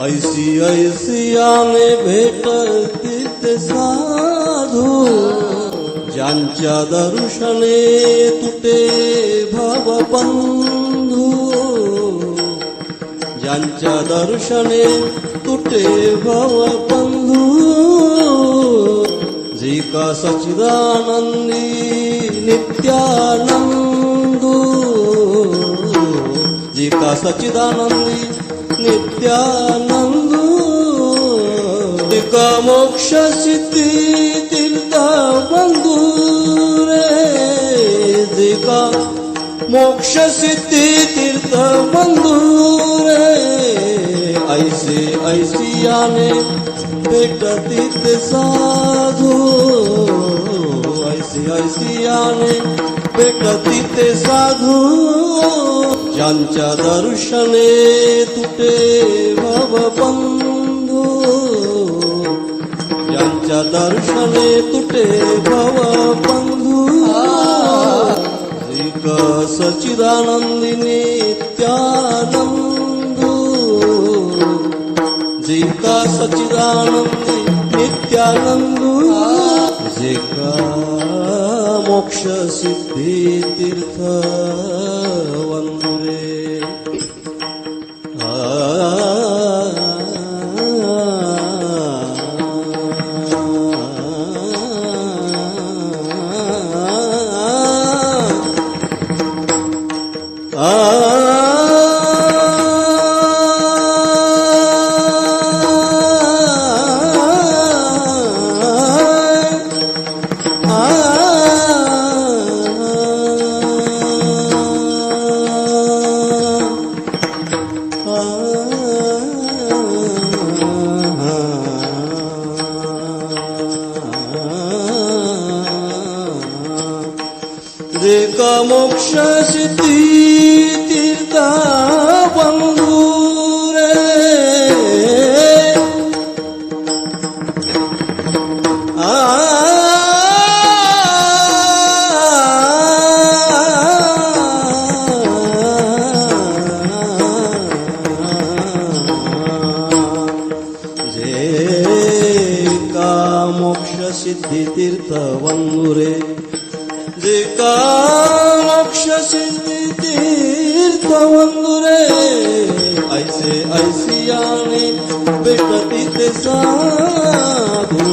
ऐसी ऐसी आने भेटतील साधू ज्यांच्या दर्शने तुटे भवबंधू ज्यांच्या दर्शने तुटे भवबंधू जी का सचिदानंदी नित्यानंदू जी का सचिदानंदी नित्यानंदू जी का मोक्ष सिद्धी तीर्थ बंधू रे जी का मोक्ष सिद्धी तीर्थ बंधू रे ऐसे ऐसी आने भेटती ते साधू ऐसी ऐसी आने বেকতিতে সাধু। যাঞ্চা দর্শনে তুটে ভববন্ধু যাঞ্চা দর্শনে তুটে ভববন্ধু ত্রিক সচিদানন্দিনী নিত্যানন্দু। জিকা সচিদানন্দী নিত্যানন্দু। জিকা ಮೋಕ್ಷ ಸಿದ್ಧಿ ತೀರ್ಥವನ್ನು ರೇಖಾ ಮೋಕ್ಷ ಸಿದ್ಧಿ ತೀರ್ಥ ಬಂಗೂರೆ ಆ ಸಿದ್ಧಿ ತೀರ್ಥವಂಗುರೇ Dikan okşasındır tavandure Ayse ayse yani Beştati tezadu